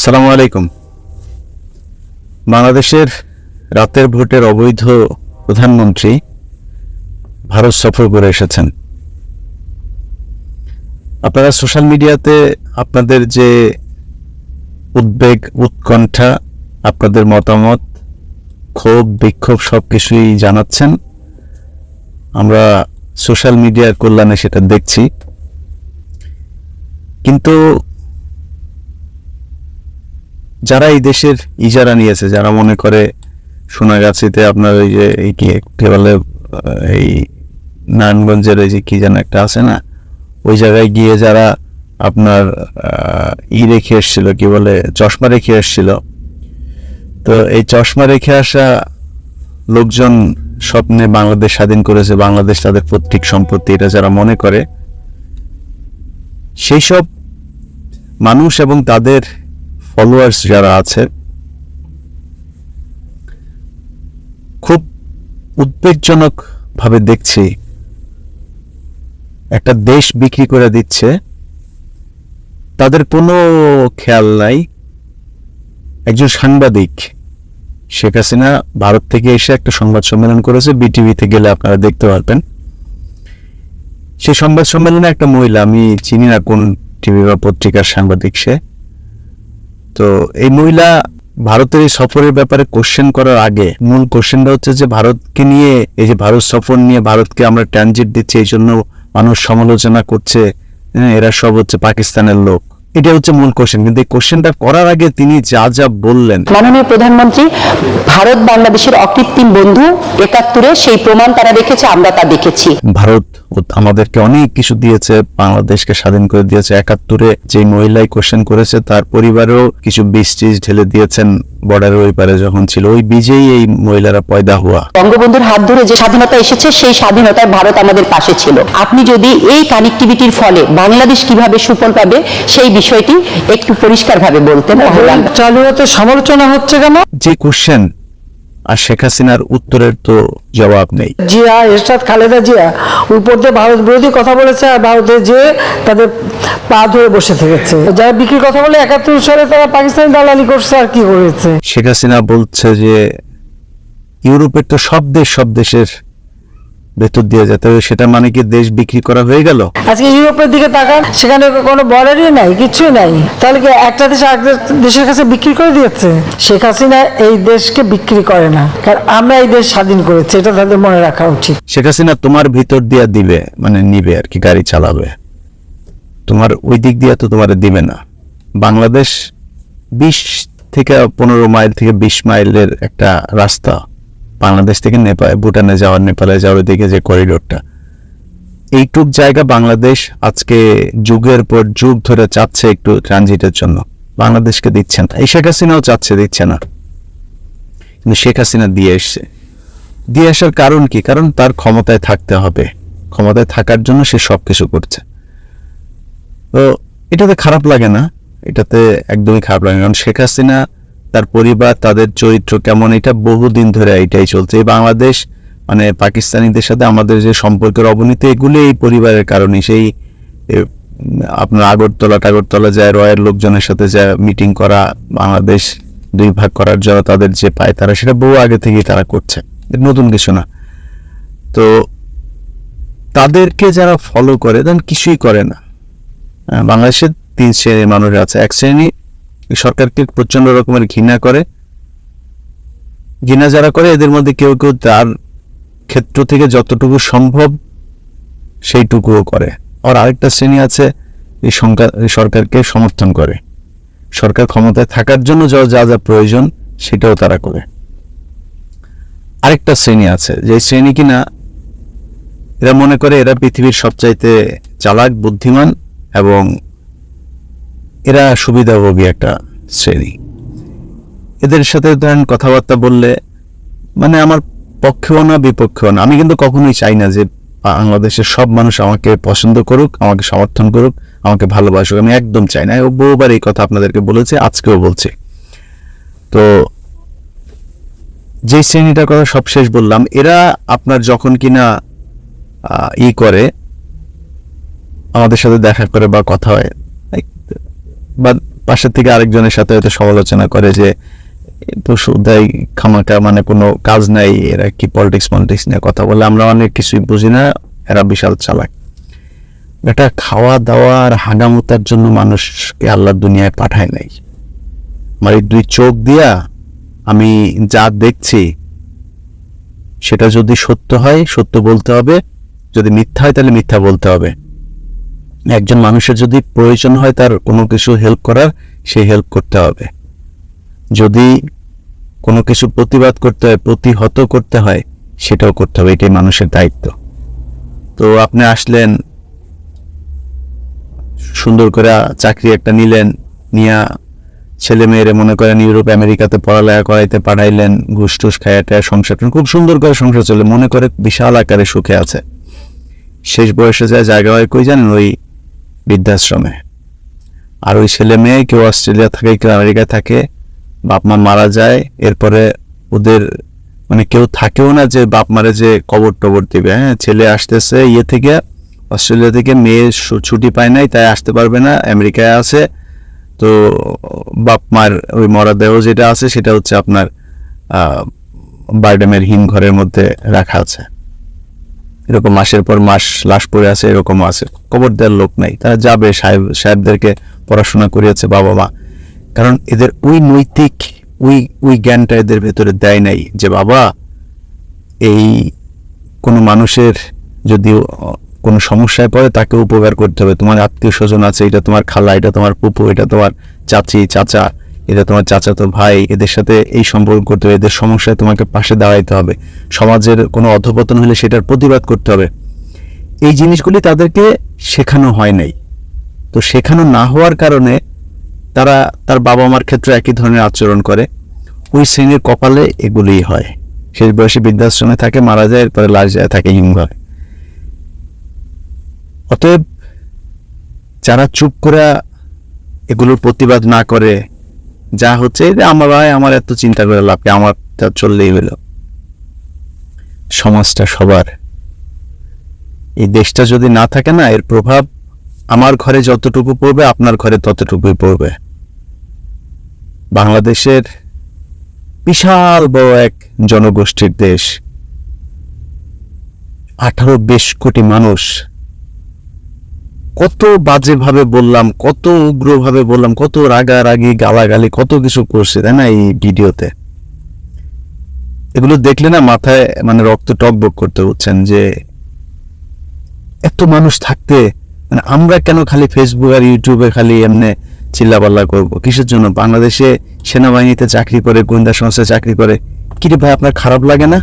আসসালামু আলাইকুম। বাংলাদেশের রাতের ভোটের অবৈধ প্রধানমন্ত্রী ভারত সফর করে এসেছেন। আপনারা সোশ্যাল মিডিয়াতে আপনাদের যে উদ্বেগ, উৎকণ্ঠা, আপনাদের মতামত, ক্ষোভ, বিক্ষোভ সব কিছুই জানাচ্ছেন। আমরা সোশ্যাল মিডিয়ার কল্যাণে সেটা দেখছি। কিন্তু যারা এই দেশের ইজারা নিয়েছে, যারা মনে করে সোনাগাছিতে আপনার ওই যে এই কি বলে এই নারায়ণগঞ্জের ওই যে কি যেন একটা আছে না, ওই জায়গায় গিয়ে যারা আপনার ই রেখে এসেছিল, কি বলে, চশমা রেখে এসেছিল। তো এই চশমা রেখে আসা লোকজন স্বপ্নে বাংলাদেশ স্বাধীন করেছে, বাংলাদেশ তাদের পৈতৃক সম্পত্তি, এটা যারা মনে করে, সেই সব মানুষ এবং তাদের ফলোয়ার্স যারা আছে খুব উদ্বেগজনক ভাবে দেখছি একটা দেশ বিক্রি করে দিচ্ছে, তাদের কোনো খেয়াল নাই। একজন সাংবাদিক, শেখ হাসিনা ভারত থেকে এসে একটা সংবাদ সম্মেলন করেছে বিটিভিতে গেলে আপনারা দেখতে পারবেন। সেই সংবাদ সম্মেলনে একটা মহিলা, আমি চিনি না কোন টিভি বা পত্রিকার সাংবাদিক সে তো এই মহিলা ভারতের এই সফরের ব্যাপারে কোশ্চেন করার আগে মূল কোশ্চেনটা হচ্ছে যে ভারতকে নিয়ে এই যে ভারত সফর নিয়ে ভারতকে আমরা ট্রানজিট দিচ্ছি এই জন্য মানুষ সমালোচনা করছে হ্যাঁ, এরা সব হচ্ছে পাকিস্তানের লোক। এটা হচ্ছে মূল কোশ্চেন কিন্তু এই কোশ্চেনটা করার আগে তিনি যা যা বললেন। মাননীয় প্রধানমন্ত্রী ভারত বাংলাদেশের অকৃত্রিম বন্ধু একাত্তরে সেই প্রমাণ তারা রেখেছে আমরা তা দেখেছি। ভারত আমাদেরকে অনেক কিছু দিয়েছে বাংলাদেশকে স্বাধীন করে দিয়েছে। একাত্তরে যে মহিলাই কোশ্চেন করেছে তার পরিবারেও কিছু বীজ টিজ ঢেলে দিয়েছেন বর্ডারের ওই পারে যখন ছিল। ওই বীজেই এই মহিলারা পয়দা হওয়া। বঙ্গবন্ধুর হাত ধরে যে স্বাধীনতা এসেছে সেই স্বাধীনতায় ভারত আমাদের পাশে ছিল। আপনি যদি এই কানেক্টিভিটির ফলে বাংলাদেশ কীভাবে সুফল পাবে সেই বিষয়টি একটু পরিষ্কারভাবে বলতেন চালু হতে সমালোচনা হচ্ছে কেন? যে কোশ্চেন আর শেখ হাসিনার উত্তরের তো জবাব নেই। জিয়া এরশাদ খালেদা জিয়া উপর দিয়ে ভারত বিরোধী কথা বলেছে আর ভারতে যে তাদের পা ধরে বসে থেকেছে। যারা বিক্রির কথা বলে একাত্তর সালে তারা পাকিস্তানি দালালি করছে আর কি করেছে? শেখ হাসিনা বলছে যে ইউরোপের তো সব দেশ সব দেশের ভেতর দিয়ে যেতে হবে সেটা মানে কি দেশ বিক্রি করা হয়ে গেল? আজকে ইউরোপের দিকে তাকান সেখানে কোনো বর্ডারই নাই কিছু নাই। তাহলে কি একটা দেশ আর দেশের কাছে বিক্রি করে দিয়েছে? শেখ হাসিনা এই দেশকে বিক্রি করে না। কারণ আমরা এই দেশ স্বাধীন করেছি এটা তাদের মনে রাখা উচিত। শেখ হাসিনা তোমার ভিতর দিয়া দিবে মানে নিবে আর কি গাড়ি চালাবে। তোমার ওই দিক দিয়া তো তোমার দিবে না। বাংলাদেশ বিশ থেকে পনেরো মাইল থেকে বিশ মাইলের একটা রাস্তা। বাংলাদেশ থেকে নেপাল, ভুটানে যাওয়ার নেপালে যাওয়ার ওইদিকে যে করিডোরটা। এইটুক জায়গা বাংলাদেশ আজকে যুগের পর যুগ ধরে চাচ্ছে একটু ট্রানজিটের জন্য। বাংলাদেশকে দিচ্ছে না। এই শেখ হাসিনাও চাচ্ছে, দিচ্ছে না। কিন্তু শেখ হাসিনা দিয়ে এসছে। দিয়ে আসার কারণ কি? কারণ তার ক্ষমতায় থাকতে হবে। ক্ষমতায় থাকার জন্য সে সব কিছু করছে। তো এটাতে খারাপ লাগে না। এটাতে একদমই খারাপ লাগে কারণ শেখ হাসিনা তার পরিবার তাদের চরিত্র কেমন এটা বহুদিন ধরে এটাই চলছে। এই বাংলাদেশ মানে পাকিস্তানিদের সাথে আমাদের যে সম্পর্কের অবনতি এগুলো এই পরিবারের কারণে। সেই আপনার আগরতলা টাগরতলা যায় রয়ের লোকজনের সাথে যা মিটিং করা বাংলাদেশ দুই ভাগ করার জন্য তাদের যে পায় তারা সেটা বহু আগে থেকেই তারা করছে। নতুন কিছু না। তো তাদেরকে যারা ফলো করে দেন কিছুই করে না। আহ, বাংলাদেশে তিন শ্রেণির মানুষ আছে। এক শ্রেণি সরকারকে প্রচণ্ড রকমের ঘৃণা করে। ঘৃণা যারা করে, এদের মধ্যে কেউ কেউ তার ক্ষেত্র থেকে যতটুকু সম্ভব সেইটুকুও করে। আর আরেকটা শ্রেণি আছে এই সরকারকে সমর্থন করে। সরকার ক্ষমতায় থাকার জন্য যা যা যা প্রয়োজন সেটাও তারা করে। আরেকটা শ্রেণি আছে, যে শ্রেণি কিনা, এরা মনে করে এরা পৃথিবীর সবচাইতে চালাক, বুদ্ধিমান এবং এরা সুবিধাভোগী একটা শ্রেণি। এদের সাথে ধরেন কথাবার্তা বললে মানে আমার পক্ষেও না, বিপক্ষেও না। আমি কিন্তু কখনোই চাই না যে বাংলাদেশের সব মানুষ আমাকে পছন্দ করুক, আমাকে সমর্থন করুক, আমাকে ভালোবাসুক। আমি একদম চাই না। বহুবার এই কথা আপনাদেরকে বলেছে, আজকেও বলছে। তো যে শ্রেণীটার কথা সবশেষ বললাম, এরা আপনার যখন কিনা ই করে, আমাদের সাথে দেখা করে বা কথা হয় বা পাশের থেকে আরেকজনের সাথে হয়তো সমালোচনা করে যে তো সুদাই খামাকা মানে কোনো কাজ নাই, এরা কি পলিটিক্স পলিটিক্স নিয়ে কথা বলে? আমরা অনেক কিছুই বুঝি না, এরা বিশাল চালাক। এটা খাওয়া দাওয়া আর হাগামুতার জন্য মানুষকে আল্লাহর দুনিয়ায় পাঠায় নাই। আমার এই দুই চোখ দিয়া আমি যা দেখছি, সেটা যদি সত্য হয়, সত্য বলতে হবে, যদি মিথ্যা হয়, তাহলে মিথ্যা বলতে হবে। একজন মানুষের যদি প্রয়োজন হয় তার কোনো কিছু হেল্প করার, সে হেল্প করতে হবে। যদি কোনো কিছু প্রতিবাদ করতে হয়, প্রতিহত করতে হয়, সেটাও করতে হবে, এটাই মানুষের দায়িত্ব। তো আপনি আসলেন, সুন্দর করে চাকরি একটা নিলেন, নিয়া ছেলে মেয়েরে মনে করেন ইউরোপ, আমেরিকাতে পড়ালেখা করাইতে পাঠাইলেন, ঘুষ টুস খাইয়াটা সংসার খুব সুন্দর করে সংসার চলে, মনে করে বিশাল আকারে সুখে আছে। শেষ বয়সে যা জায়গা হয়, কই জানেন, ওই বৃদ্ধাশ্রমে। আর ওই ছেলে মেয়ে কেউ অস্ট্রেলিয়া থাকে, কেউ আমেরিকায় থাকে, বাপ মা মারা যায়, এরপরে ওদের মানে কেউ থাকেও না যে বাপ মারে যে কবর টবর দিবে। হ্যাঁ ছেলে আসতেছে ইয়ে থেকে, অস্ট্রেলিয়া থেকে, মেয়ে ছুটি পায় নাই, তাই আসতে পারবে না, আমেরিকায় আছে। তো বাপ মার ওই মরাদেহ যেটা আছে, সেটা হচ্ছে আপনার বারডেমের হিম ঘরের মধ্যে রাখা আছে। এরকম মাসের পর মাস লাশ পড়ে আছে এরকম আছে। কবর দেওয়ার লোক নাই। তারা যাবে, সাহেব, সাহেবদেরকে পড়াশোনা করিয়েছে বাবা মা। কারণ এদের ওই নৈতিক, ওই ওই জ্ঞানটা এদের ভেতরে দেয় নাই যে, বাবা, এই কোনো মানুষের যদি কোনো সমস্যায় পড়ে, তাকে উপকার করতে হবে। তোমার আত্মীয় স্বজন আছে, এটা তোমার খালা, এটা তোমার পুপু এটা তোমার চাচি, চাচা এটা তোমার চাচাতো ভাই, এদের সাথে এই সম্পর্ক করতে হবে, এদের সমস্যায় তোমাকে পাশে দাঁড়াইতে হবে। সমাজের কোনো অধপতন হলে সেটার প্রতিবাদ করতে হবে। এই জিনিসগুলি তাদেরকে শেখানো হয় নাই। তো শেখানো না হওয়ার কারণে তারা তার বাবা মার ক্ষেত্রে একই ধরনের আচরণ করে। ওই শ্রেণির কপালে এগুলিই হয়। শেষ বয়সে বৃদ্ধাশ্রমে থাকে, মারা যায় এরপরে লাশ যায়, থাকে হিমঘরে। অতএব যারা চুপ করে এগুলোর প্রতিবাদ না করে যা হচ্ছে যে আমার ভাই আমার এত চিন্তা করে লাভ? আমার চললেই হলো। সমাজটা সবার। এই দেশটা যদি না থাকে না, এর প্রভাব আমার ঘরে যতটুকু পড়বে, আপনার ঘরে ততটুকুই পড়বে। বাংলাদেশের বিশাল বড় এক জনগোষ্ঠীর দেশ। আঠারো বিশ কোটি মানুষ কত বাজেভাবে বললাম, কত উগ্রভাবে বললাম, কত রাগারাগি, গালাগালি, কত কিছু করছে, তাই না, এই ভিডিওতে? এগুলো দেখলে না মাথায় মানে রক্ত টকবক করতে হচ্ছেন যে এত মানুষ থাকতে মানে আমরা কেন খালি ফেসবুক আর ইউটিউবে খালি এমনি চিল্লাপাল্লা করব? কিসের জন্য? বাংলাদেশে সেনাবাহিনীতে চাকরি করে, গোয়েন্দা সংস্থায় চাকরি করে, কি রে ভাই, আপনার খারাপ লাগে না?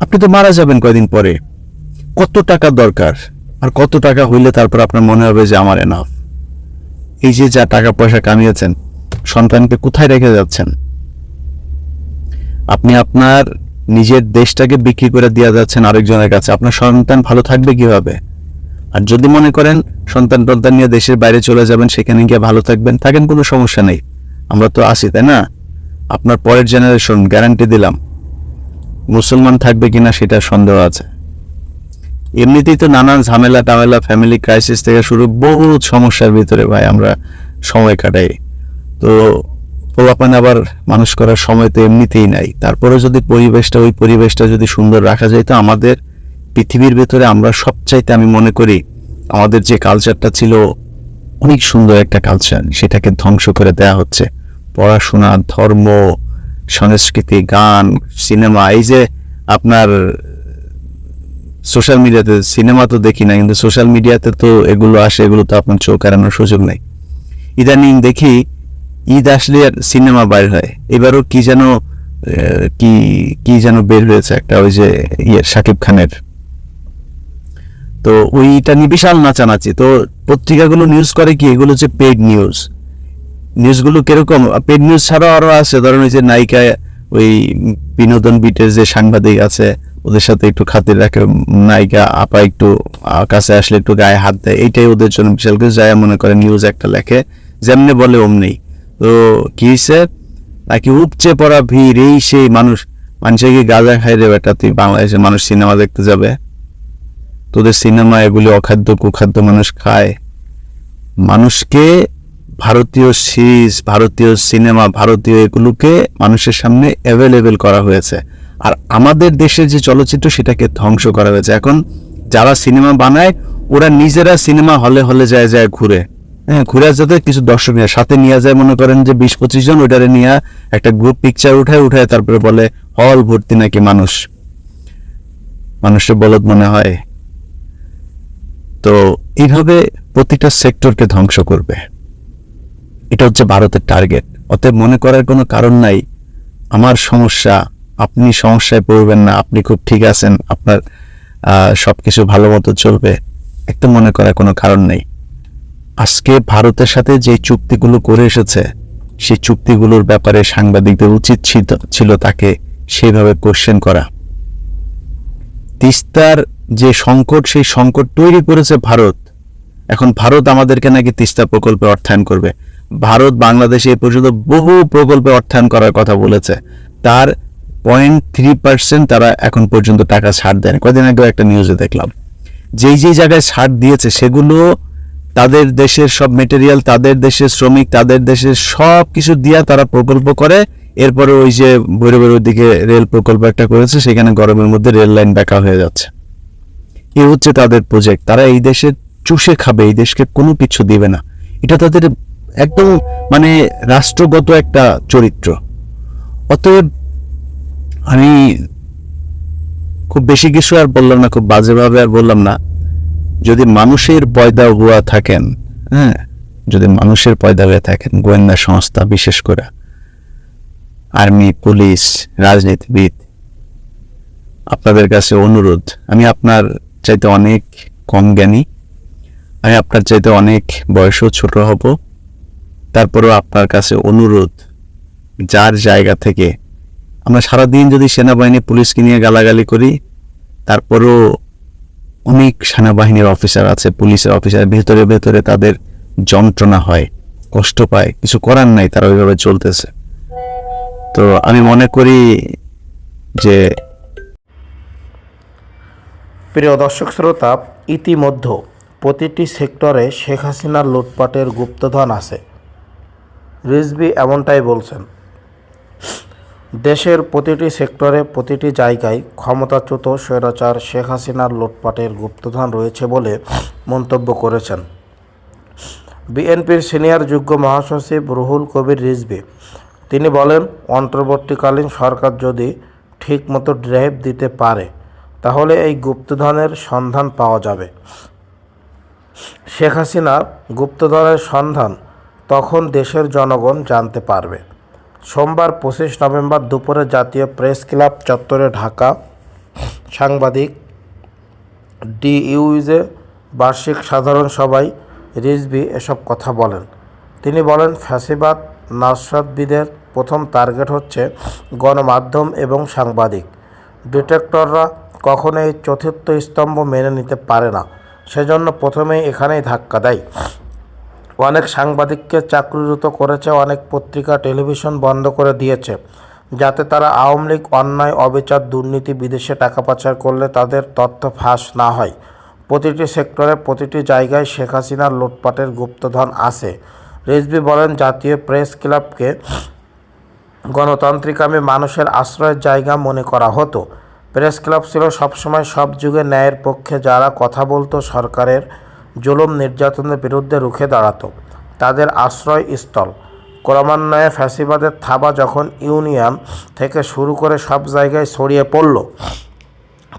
আপনি তো মারা যাবেন কয়দিন পরে। কত টাকা দরকার? আর কত টাকা হইলে তারপর আপনার মনে হবে যে আমার এনাফ এই যে যা টাকা পয়সা কামিয়েছেন, সন্তানকে কোথায় রেখে যাচ্ছেন? আপনি আপনার নিজের দেশটাকে বিক্রি করে দিয়ে যাচ্ছেন আরেকজনের কাছে। আপনার সন্তান ভালো থাকবে কীভাবে? আর যদি মনে করেন সন্তান টন্তান নিয়ে দেশের বাইরে চলে যাবেন, সেখানে গিয়ে ভালো থাকবেন, থাকেন কোনো সমস্যা নেই। আমরা তো আছি, তাই না? আপনার পরের জেনারেশন গ্যারান্টি দিলাম। মুসলমান থাকবে কিনা সেটা সন্দেহ আছে। এমনিতেই তো নানান ঝামেলা টামেলা ফ্যামিলি ক্রাইসিস থেকে শুরু, বহুত সমস্যার ভিতরে ভাই আমরা সময় কাটাই। তো পোলাপান আবার মানুষ করার সময় তো এমনিতেই নাই। তারপরে যদি পরিবেশটা, ওই পরিবেশটা যদি সুন্দর রাখা যায়, তো আমাদের পৃথিবীর ভেতরে আমরা সবচাইতে আমি মনে করি, আমাদের যে কালচারটা ছিল, অনেক সুন্দর একটা কালচার সেটাকে ধ্বংস করে দেয়া হচ্ছে। পড়াশোনা, ধর্ম, সংস্কৃতি, গান, সিনেমা, এই যে আপনার সোশ্যাল মিডিয়াতে সিনেমা তো দেখি না কিন্তু সোশ্যাল মিডিয়াতে তো এগুলো আসে, এগুলো তো আপনার চোখ এড়ানোর সুযোগ নেই। ইদানিং দেখি ঈদ আসলে আর সিনেমা বাইর হয়। এবারও কি যেন কি কি যেন বের হয়েছে একটা ওই যে ইয়ে শাকিব খানের। তো ওইটা নিয়ে বিশাল নাচানাচি। তো পত্রিকাগুলো নিউজ করে কি, এগুলো হচ্ছে পেড নিউজ নিউজগুলো কীরকম? পেড নিউজ ছাড়াও আরও আছে, ধরেন ওই যে নায়িকা ওই বিনোদন বিটের যে সাংবাদিক আছে ওদের সাথে একটু খাতির রাখে, নায়িকা আপা একটু কাছে আসলে একটু গায়ে হাত দেয়, এইটাই ওদের জন্য বিশাল কিছু। যায় মনে করে নিউজ একটা লেখে, যেমনি বলে অমনি। তো কি হয়েছে নাকি উপচে পড়া ভিড়, এই সেই মানুষ। মানুষের কি গাঁজা খাই রে বেটা, তুই বাংলাদেশের মানুষ সিনেমা দেখতে যাবে? তোদের সিনেমা এগুলি অখাদ্য, কুখাদ্য মানুষ খায়। মানুষকে ভারতীয় সিরিজ ভারতীয় সিনেমা ভারতীয় এগুলোকে মানুষের সামনে অ্যাভেলেবেল করা হয়েছে। আর আমাদের দেশের যে চলচ্চিত্র সেটাকে ধ্বংস করা হয়েছে। এখন যারা সিনেমা বানায়, ওরা নিজেরা সিনেমা হলে হলে যায় যায় ঘুরে। হ্যাঁ ঘুরে যাতে কিছু দর্শক নিয়ে। সাথে নিয়ে যায়, মনে করেন যে বিশ পঁচিশ জন, ওইটারে নিয়ে একটা গ্রুপ পিকচার উঠায় উঠায় তারপরে বলে হল ভর্তি নাকি মানুষ। মানুষের বলদ মনে হয়। তো এইভাবে প্রতিটা সেক্টরকে ধ্বংস করবে। এটা হচ্ছে ভারতের টার্গেট অতএব মনে করার কোনো কারণ নাই। আমার সমস্যা আপনি সমস্যায় পড়বেন না আপনি খুব ঠিক আছেন আপনার আহ, সবকিছু ভালো মতো চলবে একদম মনে করার কোনো কারণ নেই। আজকে ভারতের সাথে যে চুক্তিগুলো করে এসেছে সেই চুক্তিগুলোর ব্যাপারে সাংবাদিকদের উচিত ছিল- তাকে সেইভাবে কোশ্চেন করা। তিস্তার যে সংকট সেই সংকট তৈরি করেছে ভারত। এখন ভারত আমাদেরকে নাকি তিস্তা প্রকল্পে অর্থায়ন করবে। ভারত বাংলাদেশে এ পর্যন্ত বহু প্রকল্পে অর্থায়ন করার কথা বলেছে। তার পয়েন্ট থ্রি পার্সেন্ট তারা এখন পর্যন্ত টাকা ছাড় দেয় না। কদিন আগেও একটা নিউজে দেখলাম। যেই যেই জায়গায় ছাড় দিয়েছে, সেগুলো তাদের দেশের সব মেটেরিয়াল তাদের দেশের শ্রমিক, তাদের দেশের সব কিছু দিয়া তারা প্রকল্প করে। এরপরে ওই যে ভৈরবের দিকে রেল প্রকল্প একটা করেছে, সেখানে গরমের মধ্যে রেল লাইন বেঁকা হয়ে যাচ্ছে। এ হচ্ছে তাদের প্রজেক্ট তারা এই দেশে চুষে খাবে, এই দেশকে কোনো কিছু দিবে না। এটা তাদের একদম মানে রাষ্ট্রগত একটা চরিত্র। অতএব আমি খুব বেশি কিছু আর বললাম না, খুব বাজেভাবে আর বললাম না। যদি মানুষের পয়দা হুয়া থাকেন হ্যাঁ যদি মানুষের পয়দা হয়ে থাকেন, গোয়েন্দা সংস্থা বিশেষ করে, আর্মি, পুলিশ, রাজনীতিবিদ, আপনাদের কাছে অনুরোধ, আমি আপনার চাইতে অনেক কম জ্ঞানী, আমি আপনার চাইতে অনেক বয়সও ছোট হব। তারপরেও আপনার কাছে অনুরোধ, যার জায়গা থেকে আমরা সারাদিন যদি সেনাবাহিনী পুলিশকে নিয়ে গালাগালি করি, তারপরও অনেক সেনাবাহিনীর অফিসার আছে, পুলিশের অফিসার, ভেতরে ভেতরে তাদের যন্ত্রণা হয়, কষ্ট পায়, কিছু করার নাই, তারা ওইভাবে চলতেছে। তো আমি মনে করি যে প্রিয় দর্শক শ্রোতা, ইতিমধ্যে প্রতিটি সেক্টরে শেখ হাসিনার লুটপাটের গুপ্তধন আছে। রিজবি এমনটাই বলছেন। দেশের প্রতিটি সেক্টরে প্রতিটি জায়গায় ক্ষমতাচ্যুত স্বৈরাচার শেখ হাসিনার লুটপাটের গুপ্তধন রয়েছে বলে মন্তব্য করেছেন। বিএনপির সিনিয়র যুগ্ম মহাসচিব রুহুল কবির রিজভি। তিনি বলেন, অন্তর্বর্তীকালীন সরকার যদি ঠিকমতো ড্রাইভ দিতে পারে, তাহলে এই গুপ্তধনের সন্ধান পাওয়া যাবে। শেখ হাসিনার গুপ্তধনের সন্ধান তখন দেশের জনগণ জানতে পারবে। সোমবার পঁচিশ নভেম্বর দুপুরে জাতীয় প্রেস ক্লাব চত্বরে ঢাকা সাংবাদিক ডিইউজে বার্ষিক সাধারণ সভায় রিজভি এসব কথা বলেন। তিনি বলেন, ফ্যাসিবাদ, নাসরাতবিদের প্রথম টার্গেট হচ্ছে গণমাধ্যম এবং সাংবাদিক। ডিটেক্টররা কখনো এই চতুর্থ স্তম্ভ মেনে নিতে পারে না। সেজন্য প্রথমেই এখানেই ধাক্কা দেয়। অনেক সাংবাদিককে চাকরিরত করেছে, অনেক পত্রিকা, টেলিভিশন বন্ধ করে দিয়েছে। যাতে তারা আওয়ামী লীগ অন্যায়, অবিচার, দুর্নীতি, বিদেশে টাকা পাচার করলে তাদের তথ্য ফাঁস না হয়। প্রতিটি সেক্টরে, প্রতিটি জায়গায় শেখ হাসিনার লুটপাটের গুপ্তধন আছে। রিজভি বলেন, জাতীয় প্রেস ক্লাবকে গণতান্ত্রিকামী মানুষের আশ্রয়ের জায়গা মনে করা হতো। প্রেস ক্লাব ছিল সবসময় সব যুগে ন্যায়ের পক্ষে, যারা কথা বলতো সরকারের জুলুম নির্যাতনের বিরুদ্ধে রুখে দাঁড়াত। তাদের আশ্রয়স্থল। ক্রমান্বয়ে ফ্যাসিবাদের থাবা যখন ইউনিয়ন থেকে শুরু করে সব জায়গায় ছড়িয়ে পড়ল,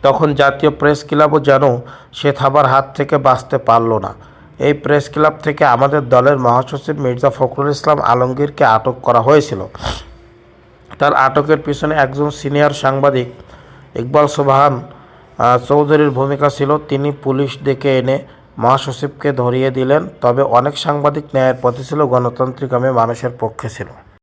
তখন জাতীয় প্রেস ক্লাবও যেন সে থাবার হাত থেকে বাঁচতে পারল না। এই প্রেস ক্লাব থেকে আমাদের দলের মহাসচিব মির্জা ফখরুল ইসলাম আলমগীরকে আটক করা হয়েছিল। তার আটকের পিছনে একজন সিনিয়র সাংবাদিক, ইকবাল সোবাহান চৌধুরীর ভূমিকা ছিল। তিনি পুলিশ ডেকে এনে মহাসচিবকে ধরিয়ে দিলেন তবে অনেক সাংবাদিক ন্যায়ের পথে ছিল গণতান্ত্রিক আমি মানুষের পক্ষে ছিল।